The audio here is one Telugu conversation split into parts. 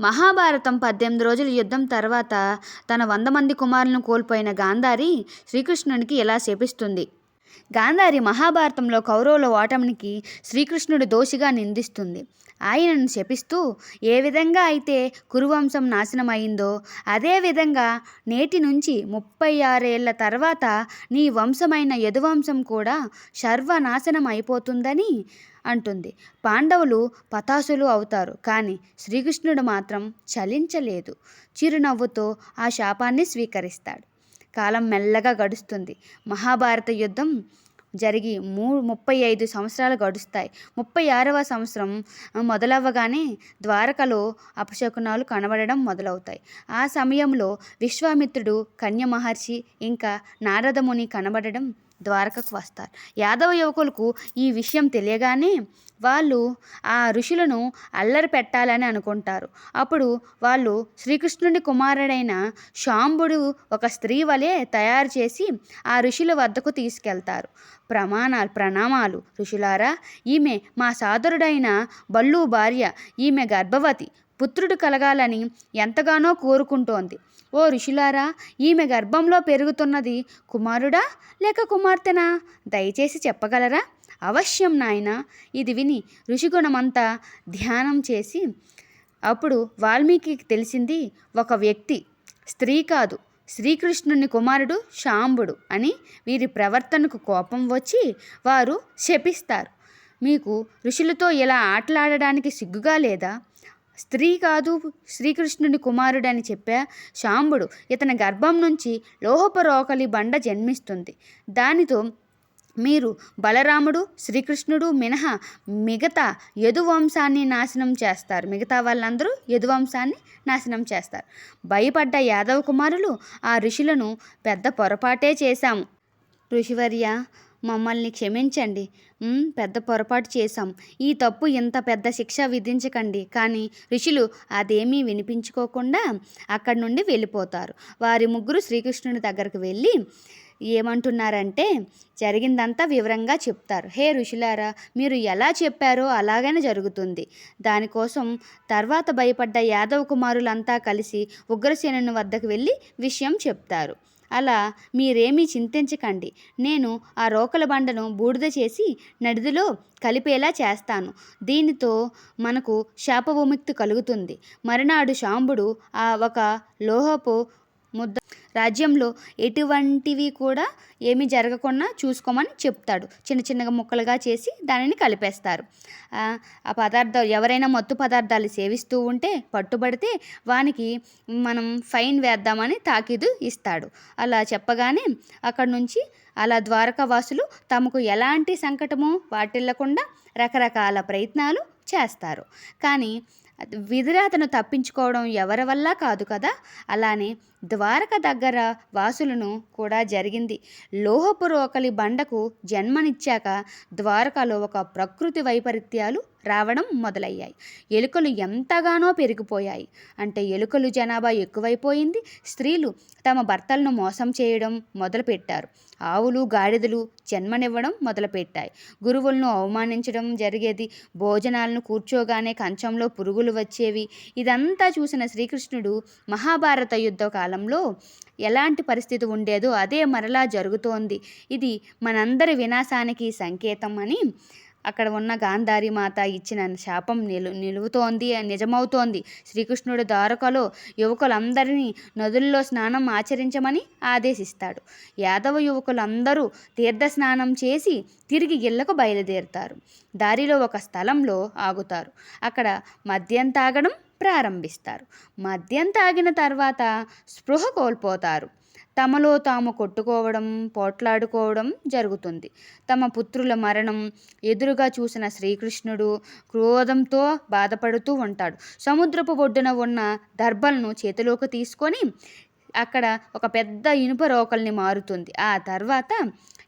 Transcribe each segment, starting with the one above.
మహాభారతం పద్దెనిమిది రోజుల యుద్ధం తర్వాత తన వంద మంది కుమారులను కోల్పోయిన గాంధారి శ్రీకృష్ణునికి ఇలా శపిస్తుంది. గాంధారి మహాభారతంలో కౌరవుల ఓటమికి శ్రీకృష్ణుడు దోషిగా నిందిస్తుంది. ఆయనను శపిస్తూ ఏ విధంగా అయితే కురువంశం నాశనమైందో అదేవిధంగా నేటి నుంచి ముప్పై ఆరేళ్ళ తర్వాత నీ వంశమైన యదువంశం కూడా సర్వనాశనం అయిపోతుందని అంటుంది. పాండవులు పతాసులు అవుతారు కానీ శ్రీకృష్ణుడు మాత్రం చలించలేదు. చిరునవ్వుతో ఆ శాపాన్ని స్వీకరిస్తాడు. కాలం మెల్లగా గడుస్తుంది. మహాభారత యుద్ధం జరిగి మూ ముప్పై ఐదు సంవత్సరాలు గడుస్తాయి. ముప్పై ఆరవ సంవత్సరం మొదలవ్వగానే ద్వారకలో అపశకునాలు కనబడడం మొదలవుతాయి. ఆ సమయంలో విశ్వామిత్రుడు కన్య మహర్షి ఇంకా నారదముని కనబడడం ద్వారకకు వస్తారు. యాదవ యువకులకు ఈ విషయం తెలియగానే వాళ్ళు ఆ ఋషులను అల్లరి పెట్టాలని అనుకుంటారు. అప్పుడు వాళ్ళు శ్రీకృష్ణుడి కుమారుడైన శాంబుడు ఒక స్త్రీ వలె తయారు చేసి ఆ ఋషుల వద్దకు తీసుకెళ్తారు. ప్రమాణాలు ప్రణామాలు. ఋషులారా ఈమె మా సాదరుడైన బల్లు భార్య ఈమె గర్భవతి. పుత్రుడు కలగాలని ఎంతగానో కోరుకుంటోంది. ఓ ఋషులారా ఈమె గర్భంలో పెరుగుతున్నది కుమారుడా లేక కుమార్తెనా? దయచేసి చెప్పగలరా? అవశ్యం నాయన. ఇది విని ఋషిగుణమంతా ధ్యానం చేసి అప్పుడు వాల్మీకి తెలిసింది ఒక వ్యక్తి స్త్రీ కాదు శ్రీకృష్ణుని కుమారుడు శాంబుడు అని వీరి ప్రవర్తనకు కోపం వచ్చి వారు శపిస్తారు. మీకు ఋషులతో ఇలా ఆటలాడడానికి సిగ్గుగా లేదా? స్త్రీ కాదు శ్రీకృష్ణుని కుమారుడని చెప్పా శాంబుడు ఇతని గర్భం నుంచి లోహపరోకలి బండ జన్మిస్తుంది. దానితో మీరు బలరాముడు శ్రీకృష్ణుడు మినహా మిగతా యదువంశాన్ని నాశనం చేస్తారు. మిగతా వాళ్ళందరూ యదువంశాన్ని నాశనం చేస్తారు. భయపడ్డ యాదవ కుమారులు ఆ ఋషులను పెద్ద పొరపాటే చేశాము. ఋషివర్య మమ్మల్ని క్షమించండి. పెద్ద పొరపాటు చేశాం. ఈ తప్పు ఇంత పెద్ద శిక్ష విధించకండి. కానీ ఋషులు అదేమీ వినిపించుకోకుండా అక్కడి నుండి వెళ్ళిపోతారు. వారి ముగ్గురు శ్రీకృష్ణుని దగ్గరకు వెళ్ళి ఏమంటున్నారంటే జరిగిందంతా వివరంగా చెప్తారు. హే ఋషులారా మీరు ఎలా చెప్పారో అలాగనే జరుగుతుంది. దానికోసం తర్వాత భయపడ్డ యాదవ కుమారులంతా కలిసి ఉగ్రసేనుని వద్దకు వెళ్ళి విషయం చెప్తారు. అలా మీరేమీ చింతించకండి. నేను ఆ రోకల బండను బూడిద చేసి నడిదిలో కలిపేలా చేస్తాను. దీనితో మనకు శాప విముక్తి కలుగుతుంది. మరునాడు శాంబుడు ఆ ఒక లోహపు ముద్ద రాజ్యంలో ఎటువంటివి కూడా ఏమీ జరగకుండా చూసుకోమని చెప్తాడు. చిన్న చిన్నగా ముక్కలుగా చేసి దానిని కలిపేస్తారు. ఆ పదార్థాలు ఎవరైనా మత్తు పదార్థాలు సేవిస్తూ ఉంటే పట్టుబడితే వానికి మనం ఫైన్ వేద్దామని తాకీదు ఇస్తాడు. అలా చెప్పగానే అక్కడి నుంచి అలా ద్వారకావాసులు తమకు ఎలాంటి సంకటము వాటిల్లకుండా రకరకాల ప్రయత్నాలు చేస్తారు. కానీ విధిరాతను తప్పించుకోవడం ఎవరి వల్ల కాదు కదా? అలానే ద్వారక దగ్గర వాసులను కూడా జరిగింది. లోహపురోకలి బండకు జన్మనిచ్చాక ద్వారకలో ఒక ప్రకృతి వైపరీత్యాలు రావడం మొదలయ్యాయి. ఎలుకలు ఎంతగానో పెరిగిపోయాయి. అంటే ఎలుకలు జనాభా ఎక్కువైపోయింది. స్త్రీలు తమ భర్తలను మోసం చేయడం మొదలుపెట్టారు. ఆవులు గాడిదలు జన్మనివ్వడం మొదలుపెట్టాయి. గురువులను అవమానించడం జరిగేది. భోజనాలను కూర్చోగానే కంచంలో పురుగులు వచ్చేవి. ఇదంతా చూసిన శ్రీకృష్ణుడు మహాభారత యుద్ధ కాలంలో ఎలాంటి పరిస్థితి ఉండేదో అదే మరలా జరుగుతోంది. ఇది మనందరి వినాశానికి సంకేతం అని అక్కడ ఉన్న గాంధారి మాత ఇచ్చిన శాపం నిలు నిలువుతోంది నిజమవుతోంది. శ్రీకృష్ణుడు ద్వారకలో యువకులందరినీ నదుల్లో స్నానం ఆచరించమని ఆదేశిస్తాడు. యాదవ యువకులందరూ తీర్థ స్నానం చేసి తిరిగి ఇళ్ళకు బయలుదేరుతారు. దారిలో ఒక స్థలంలో ఆగుతారు. అక్కడ మద్యం తాగడం ప్రారంభిస్తారు. మద్యం తాగిన తర్వాత స్పృహ కోల్పోతారు. తమలో తాము కొట్టుకోవడం పోట్లాడుకోవడం జరుగుతుంది. తమ పుత్రుల మరణం ఎదురుగా చూసిన శ్రీకృష్ణుడు క్రోధంతో బాధపడుతూ ఉంటాడు. సముద్రపు ఒడ్డున ఉన్న దర్భలను చేతిలోకి తీసుకొని అక్కడ ఒక పెద్ద ఇనుప రోకల్ని మారుతుంది. ఆ తర్వాత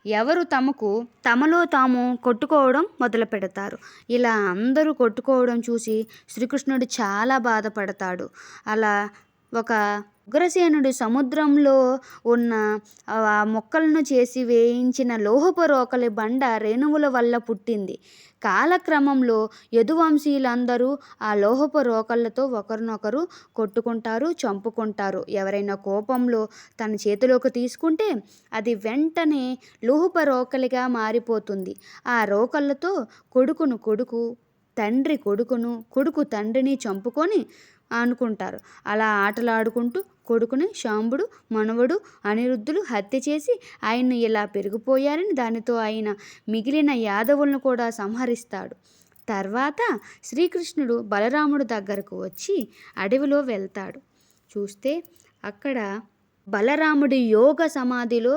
ఎవరు తమకు తమలో తాము కొట్టుకోవడం మొదలు పెడతారు. ఇలా అందరూ కొట్టుకోవడం చూసి శ్రీకృష్ణుడు చాలా బాధపడతాడు. అలా ఒక ఉగ్రసేనుడు సముద్రంలో ఉన్న ఆ మొక్కలను చేసి వేయించిన లోహపు రోకలి బండ రేణువుల వల్ల పుట్టింది. కాలక్రమంలో యదువంశీయులందరూ ఆ లోహపు రోకళ్ళతో ఒకరినొకరు కొట్టుకుంటారు చంపుకుంటారు. ఎవరైనా కోపంలో తన చేతిలోకి తీసుకుంటే అది వెంటనే లోహపు రోకలిగా మారిపోతుంది. ఆ రోకళ్ళతో కొడుకును కొడుకు తండ్రి కొడుకును కొడుకు తండ్రిని చంపుకొని అనుకుంటారు అలా ఆటలాడుకుంటూ కొడుకుని శాంబుడు మనవడు అనిరుద్ధులు హత్య చేసి ఆయన్ను ఇలా పెరిగిపోయారని దానితో ఆయన మిగిలిన యాదవులను కూడా సంహరిస్తాడు. తర్వాత శ్రీకృష్ణుడు బలరాముడు దగ్గరకు వచ్చి అడవిలో వెళ్తాడు. చూస్తే అక్కడ బలరాముడి యోగ సమాధిలో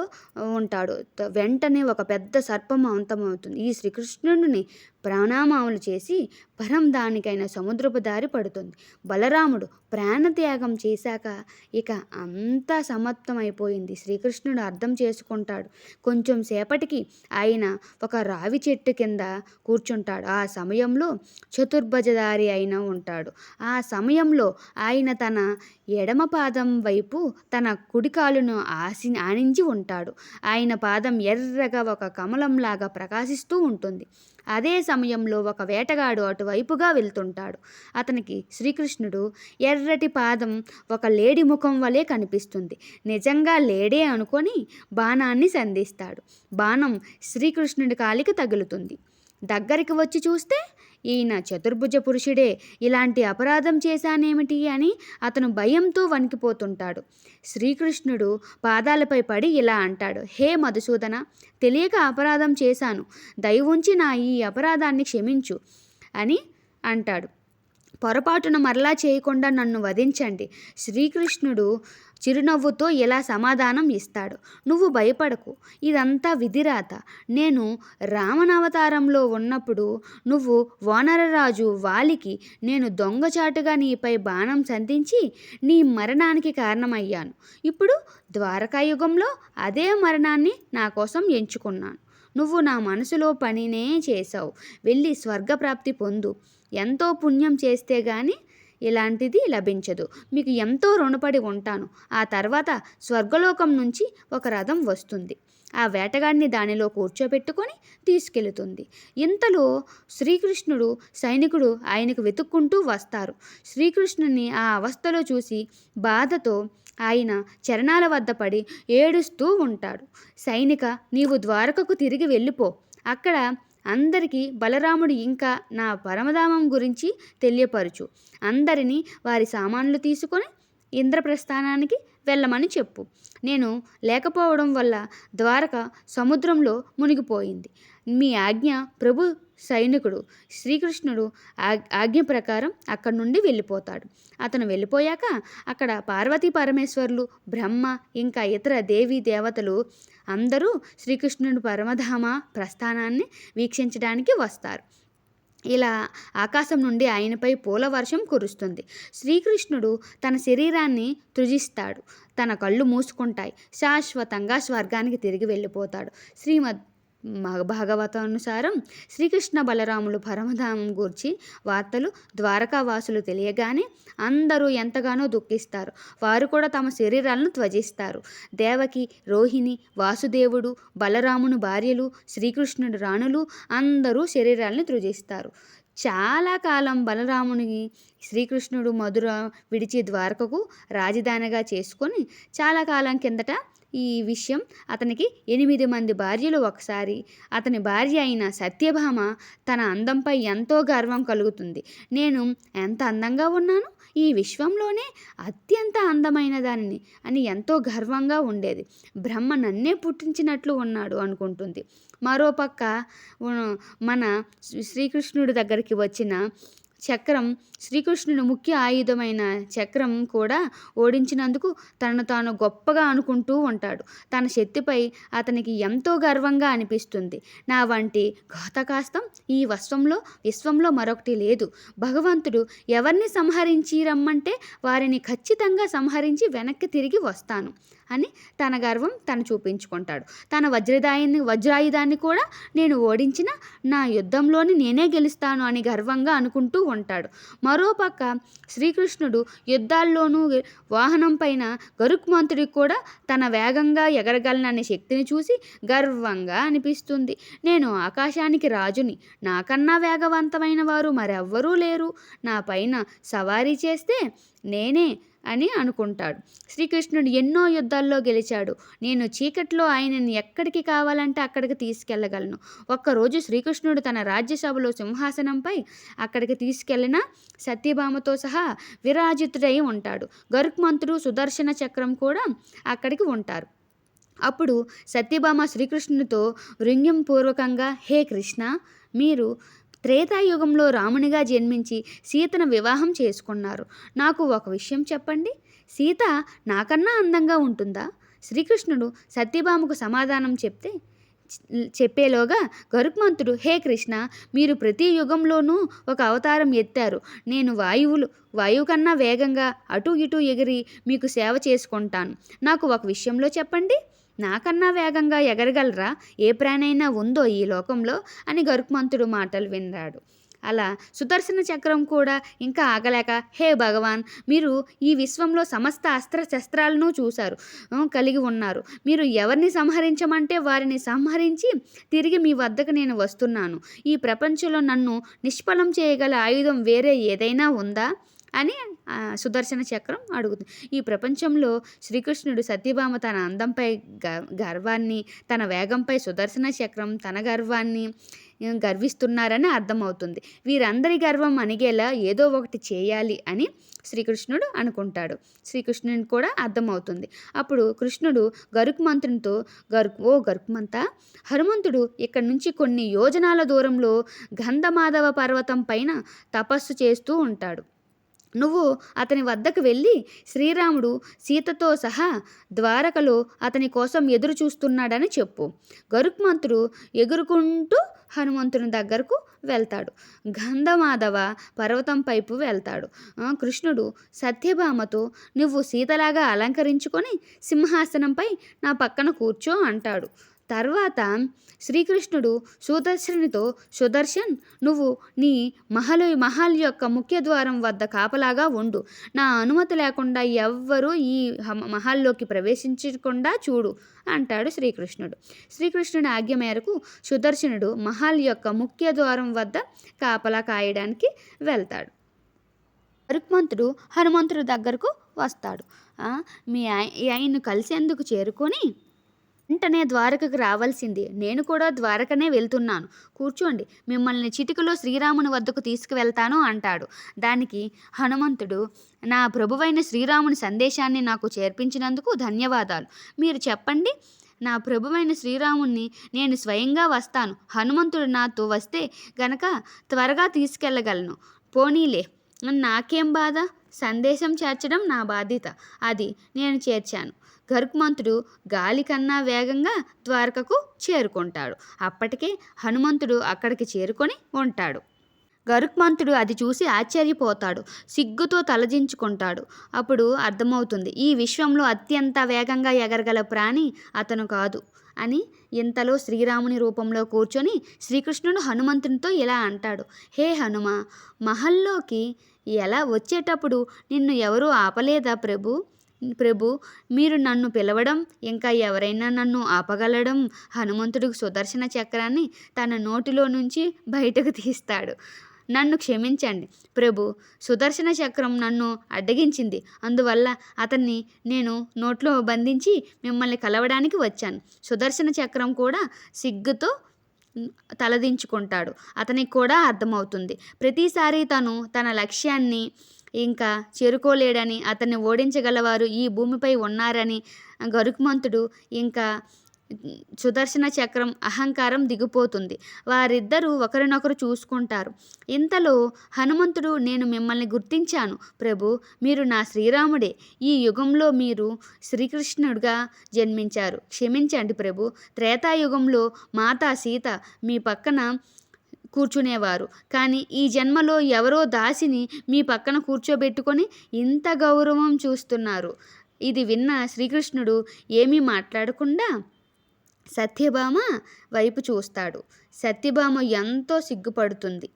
ఉంటాడు. వెంటనే ఒక పెద్ద సర్పం అంతమవుతుంది. ఈ శ్రీకృష్ణుడిని ప్రాణామాములు చేసి పరం దానికైన సముద్రపు దారి పడుతుంది. బలరాముడు ప్రాణత్యాగం చేశాక ఇక అంతా సమర్థమైపోయింది శ్రీకృష్ణుడు అర్థం చేసుకుంటాడు. కొంచెం సేపటికి ఆయన ఒక రావి చెట్టు కింద కూర్చుంటాడు. ఆ సమయంలో చతుర్భజదారి అయిన ఉంటాడు. ఆ సమయంలో ఆయన తన ఎడమ పాదం వైపు తన కుడి కాలును ఆసి ఆనించి ఉంటాడు. ఆయన పాదం ఎర్రగా ఒక కమలంలాగా ప్రకాశిస్తూ ఉంటుంది. అదే సమయంలో ఒక వేటగాడు అటువైపుగా వెళ్తుంటాడు. అతనికి శ్రీకృష్ణుడు ఎర్రటి పాదం ఒక లేడి ముఖం వలె కనిపిస్తుంది. నిజంగా లేడే అనుకొని బాణాన్ని సంధిస్తాడు. బాణం శ్రీకృష్ణుడి కాలికి తగులుతుంది. దగ్గరికి వచ్చి చూస్తే ఈయన చతుర్భుజ పురుషుడే ఇలాంటి అపరాధం చేశానేమిటి అని అతను భయంతో వణికిపోతుంటాడు. శ్రీకృష్ణుడు పాదాలపై పడి ఇలా అంటాడు హే మధుసూదన తెలియక అపరాధం చేశాను. దయ ఉంచి నా ఈ అపరాధాన్ని క్షమించు అని అంటాడు. పొరపాటున మరలా చేయకుండా నన్ను వధించండి. శ్రీకృష్ణుడు చిరునవ్వుతో ఇలా సమాధానం ఇస్తాడు. నువ్వు భయపడకు. ఇదంతా విధిరాత. నేను రావణావతారంలో ఉన్నప్పుడు నువ్వు వానరరాజు వాలికి నేను దొంగచాటుగా నీపై బాణం సంధించి నీ మరణానికి కారణమయ్యాను. ఇప్పుడు ద్వారకాయుగంలో అదే మరణాన్ని నా కోసం ఎంచుకున్నాను. నువ్వు నా మనసులో పనినే చేశావు. వెళ్ళి స్వర్గప్రాప్తి పొందు. ఎంతో పుణ్యం చేస్తే కానీ ఇలాంటిది లభించదు. మీకు ఎంతో రుణపడి ఉంటాను. ఆ తర్వాత స్వర్గలోకం నుంచి ఒక రథం వస్తుంది. ఆ వేటగాడిని దానిలో కూర్చోబెట్టుకొని తీసుకెళుతుంది. ఇంతలో శ్రీకృష్ణుడు సైనికుడు ఆయనకు వెతుక్కుంటూ వస్తారు. శ్రీకృష్ణుని ఆ అవస్థలో చూసి బాధతో ఆయన చరణాల వద్ద పడి ఏడుస్తూ ఉంటాడు. సైనిక నీవు ద్వారకకు తిరిగి వెళ్ళిపో. అక్కడ అందరికీ బలరాముడు ఇంకా నా పరమధామం గురించి తెలియపరచు. అందరినీ వారి సామాన్లు తీసుకొని ఇంద్రప్రస్థానానికి వెళ్ళమని చెప్పు. నేను లేకపోవడం వల్ల ద్వారక సముద్రంలో మునిగిపోయింది. మీ ఆజ్ఞ ప్రభు సైనికుడు శ్రీకృష్ణుడు ఆజ్ఞ ప్రకారం అక్కడి నుండి వెళ్ళిపోతాడు. అతను వెళ్ళిపోయాక అక్కడ పార్వతీ పరమేశ్వరులు బ్రహ్మ ఇంకా ఇతర దేవీ దేవతలు అందరూ శ్రీకృష్ణుడి పరమధామ ప్రస్థానాన్ని వీక్షించడానికి వస్తారు. ఇలా ఆకాశం నుండి ఆయనపై పూల వర్షం కురుస్తుంది. శ్రీకృష్ణుడు తన శరీరాన్ని తృజిస్తాడు తన కళ్ళు మూసుకుంటాయి. శాశ్వతంగా స్వర్గానికి తిరిగి వెళ్ళిపోతాడు. శ్రీమద్ భాగవతానుసారం శ్రీకృష్ణ బలరాములు పరమధామం గూర్చి వార్తలు ద్వారకావాసులు తెలియగానే అందరూ ఎంతగానో దుఃఖిస్తారు. వారు కూడా తమ శరీరాలను త్వజిస్తారు. దేవకి రోహిణి వాసుదేవుడు బలరాముని భార్యలు శ్రీకృష్ణుడు రాణులు అందరూ శరీరాలను త్రుజిస్తారు చాలా కాలం బలరాముని శ్రీకృష్ణుడు మధుర విడిచి ద్వారకకు రాజధానిగా చేసుకొని చాలా కాలం కిందట ఈ విషయం అతనికి ఎనిమిది మంది భార్యలు ఒకసారి. అతని భార్య అయిన సత్యభామ తన అందంపై ఎంతో గర్వం కలుగుతుంది. నేను ఎంత అందంగా ఉన్నాను? ఈ విశ్వంలోనే అత్యంత అందమైన దానిని అని ఎంతో గర్వంగా ఉండేది. బ్రహ్మ నన్నే పుట్టించినట్లు ఉన్నాడు అనుకుంటుంది. మరోపక్క మన శ్రీకృష్ణుడి దగ్గరికి వచ్చిన చక్రం శ్రీకృష్ణుని ముఖ్య ఆయుధమైన చక్రం కూడా ఓడించినందుకు తనను తాను గొప్పగా అనుకుంటూ ఉంటాడు. తన శక్తిపై అతనికి ఎంతో గర్వంగా అనిపిస్తుంది. నా వంటి ఘాతకాస్తం ఈ వస్వంలో విశ్వంలో మరొకటి లేదు. భగవంతుడు ఎవరిని సంహరించి రమ్మంటే వారిని ఖచ్చితంగా సంహరించి వెనక్కి తిరిగి వస్తాను అని తన గర్వం తను చూపించుకుంటాడు. తన వజ్రదాయిని వజ్రాయుధాన్ని కూడా నేను ఓడించిన నా యుద్ధంలోని నేనే గెలుస్తాను అని గర్వంగా అనుకుంటూ ఉంటాడు. మరోపక్క శ్రీకృష్ణుడు యుద్ధాల్లోనూ వాహనం పైన గరుక్మంతుడికి కూడా తన వేగంగా ఎగరగలననే శక్తిని చూసి గర్వంగా అనిపిస్తుంది. నేను ఆకాశానికి రాజుని నాకన్నా వేగవంతమైన వారు మరెవ్వరూ లేరు. నా పైన సవారీ చేస్తే నేనే అని అనుకుంటాడు. శ్రీకృష్ణుడు ఎన్నో యుద్ధాల్లో గెలిచాడు. నేను చీకట్లో ఆయనని ఎక్కడికి కావాలంటే అక్కడికి తీసుకెళ్ళగలను. ఒక్కరోజు శ్రీకృష్ణుడు తన రాజ్యసభలో సింహాసనంపై అక్కడికి తీసుకెళ్ళిన సత్యభామతో సహా విరాజితుడై ఉంటాడు. గరుక్మంతుడు సుదర్శన చక్రం కూడా అక్కడికి ఉంటారు. అప్పుడు సత్యభామ శ్రీకృష్ణునితో వృంగ్యం పూర్వకంగా హే కృష్ణ మీరు త్రేతాయుగంలో రామునిగా జన్మించి సీతను వివాహం చేసుకున్నారు. నాకు ఒక విషయం చెప్పండి? సీత నాకన్నా అందంగా ఉంటుందా? శ్రీకృష్ణుడు సత్యభామకు సమాధానం చెప్తే చెప్పేలోగా గరుక్మంతుడు హే కృష్ణ మీరు ప్రతి యుగంలోనూ ఒక అవతారం ఎత్తారు. నేను వాయువులు వాయువు కన్నా వేగంగా అటు ఇటు ఎగిరి మీకు సేవ చేసుకుంటాను. నాకు ఒక విషయంలో చెప్పండి? నాకన్నా వేగంగా ఎగరగలరా? ఏ ప్రాణైనా ఉందో ఈ లోకంలో? అని గరుక్మంతుడు మాటలు విన్నాడు. అలా సుదర్శన చక్రం కూడా ఇంకా ఆగలేక హే భగవాన్ మీరు ఈ విశ్వంలో సమస్త అస్త్ర శస్త్రాలను చూశారు కలిగి ఉన్నారు. మీరు ఎవరిని సంహరించమంటే వారిని సంహరించి తిరిగి మీ వద్దకు నేను వస్తున్నాను. ఈ ప్రపంచంలో నన్ను నిష్ఫలం చేయగల ఆయుధం వేరే ఏదైనా ఉందా? అని సుదర్శన చక్రం అడుగుతుంది. ఈ ప్రపంచంలో శ్రీకృష్ణుడు సత్యభామ తన అందంపై గ- గర్వాన్ని తన వేగంపై సుదర్శన చక్రం తన గర్వాన్ని గర్విస్తున్నారని అర్థమవుతుంది. వీరందరి గర్వం అణిగేలా ఏదో ఒకటి చేయాలి అని శ్రీకృష్ణుడు అనుకుంటాడు. శ్రీకృష్ణుని కూడా అర్థమవుతుంది. అప్పుడు కృష్ణుడు గరుక్మంతునితో గరుక్ ఓ గరుక్మంత హనుమంతుడు ఇక్కడి నుంచి కొన్ని యోజనాల దూరంలో గంధమాధవ పర్వతం పైన తపస్సు చేస్తూ ఉంటాడు. నువ్వు అతని వద్దకు వెళ్ళి శ్రీరాముడు సీతతో సహా ద్వారకలో అతని కోసం ఎదురు చూస్తున్నాడని చెప్పు. గరుక్మంతుడు ఎగురుకుంటూ హనుమంతుని దగ్గరకు వెళ్తాడు. గంధమాధవ పర్వతం పైపు వెళ్తాడు. కృష్ణుడు సత్యభామతో నువ్వు సీతలాగా అలంకరించుకొని సింహాసనంపై నా పక్కన కూర్చో అంటాడు. తర్వాత శ్రీకృష్ణుడు సుదర్శనునితో సుదర్శన్ నువ్వు నీ మహలు మహల్ యొక్క ముఖ్య ద్వారం వద్ద కాపలాగా ఉండు. నా అనుమతి లేకుండా ఎవ్వరూ ఈ మహల్లోకి ప్రవేశించకుండా చూడు అంటాడు శ్రీకృష్ణుడు. శ్రీకృష్ణుడి ఆజ్ఞ మేరకు సుదర్శనుడు మహల్ యొక్క ముఖ్య ద్వారం వద్ద కాపలా కాయడానికి వెళ్తాడు. రుక్మంతుడు హనుమంతుడి దగ్గరకు వస్తాడు. మీ ఆయ ఆయన్ను కలిసేందుకు చేరుకొని వెంటనే ద్వారకకు రావాల్సింది. నేను కూడా ద్వారకనే వెళ్తున్నాను. కూర్చోండి. మిమ్మల్ని చిటికలో శ్రీరాముని వద్దకు తీసుకువెళ్తాను అంటాడు. దానికి హనుమంతుడు నా ప్రభువైన శ్రీరాముని సందేశాన్ని నాకు చేర్పించినందుకు ధన్యవాదాలు. మీరు చెప్పండి నా ప్రభువైన శ్రీరాముణ్ణి నేను స్వయంగా వస్తాను. హనుమంతుడు నాతో వస్తే గనక త్వరగా తీసుకెళ్ళగలను. పోనీలే. నాకేం బాధ? సందేశం చేర్చడం నా బాధ్యత. అది నేను చేర్చాను. గరుక్మంతుడు గాలి కన్నా వేగంగా ద్వారకకు చేరుకుంటాడు. అప్పటికే హనుమంతుడు అక్కడికి చేరుకొని ఉంటాడు. గరుక్మంతుడు అది చూసి ఆశ్చర్యపోతాడు సిగ్గుతో తలదించుకుంటాడు. అప్పుడు అర్థమవుతుంది ఈ విశ్వంలో అత్యంత వేగంగా ఎగరగల ప్రాణి అతను కాదు అని ఇంతలో శ్రీరాముని రూపంలో కూర్చొని శ్రీకృష్ణుడు హనుమంతునితో ఇలా అంటాడు హే హనుమ మహల్లోకి ఎలా వచ్చేటప్పుడు నిన్ను ఎవరూ ఆపలేదా ప్రభు? ప్రభు మీరు నన్ను పిలవడం ఇంకా ఎవరైనా నన్ను ఆపగలడం హనుమంతుడికి సుదర్శన చక్రాన్ని తన నోటిలో నుంచి బయటకు తీస్తాడు. నన్ను క్షమించండి. ప్రభు సుదర్శన చక్రం నన్ను అడ్డగించింది. అందువల్ల అతన్ని నేను నోట్లో బంధించి మిమ్మల్ని కలవడానికి వచ్చాను. సుదర్శన చక్రం కూడా సిగ్గుతో తలదించుకుంటాడు. అతనికి కూడా అర్థమవుతుంది. ప్రతిసారి తను తన లక్ష్యాన్ని ఇంకా చేరుకోలేడని అతన్ని ఓడించగలవారు ఈ భూమిపై ఉన్నారని గరుకుమంతుడు ఇంకా సుదర్శన చక్రం అహంకారం దిగిపోతుంది. వారిద్దరూ ఒకరినొకరు చూసుకుంటారు. ఇంతలో హనుమంతుడు నేను మిమ్మల్ని గుర్తించాను. ప్రభు మీరు నా శ్రీరాముడే. ఈ యుగంలో మీరు శ్రీకృష్ణుడిగా జన్మించారు. క్షమించండి ప్రభు. త్రేతాయుగంలో మాతా సీత మీ పక్కన కూర్చునేవారు. కానీ ఈ జన్మలో ఎవరో దాసిని మీ పక్కన కూర్చోబెట్టుకొని ఇంత గౌరవం చూస్తున్నారు. ఇది విన్న శ్రీకృష్ణుడు ఏమీ మాట్లాడకుండా సత్యభామ వైపు చూస్తాడు. సత్యభామ ఎంతో సిగ్గుపడుతుంది.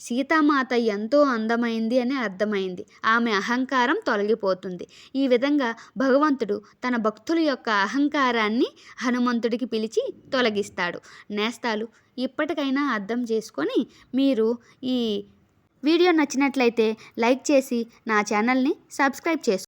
సీతామాత ఎంతో అందమైంది అని అర్థమైంది. ఆమె అహంకారం తొలగిపోతుంది. ఈ విధంగా భగవంతుడు తన భక్తుల యొక్క అహంకారాన్ని హనుమంతుడికి పిలిచి తొలగిస్తాడు. నేస్తాలు ఇప్పటికైనా అర్థం చేసుకొని మీరు ఈ వీడియో నచ్చినట్లయితే లైక్ చేసి నా ఛానల్ని సబ్స్క్రైబ్ చేసుకోండి.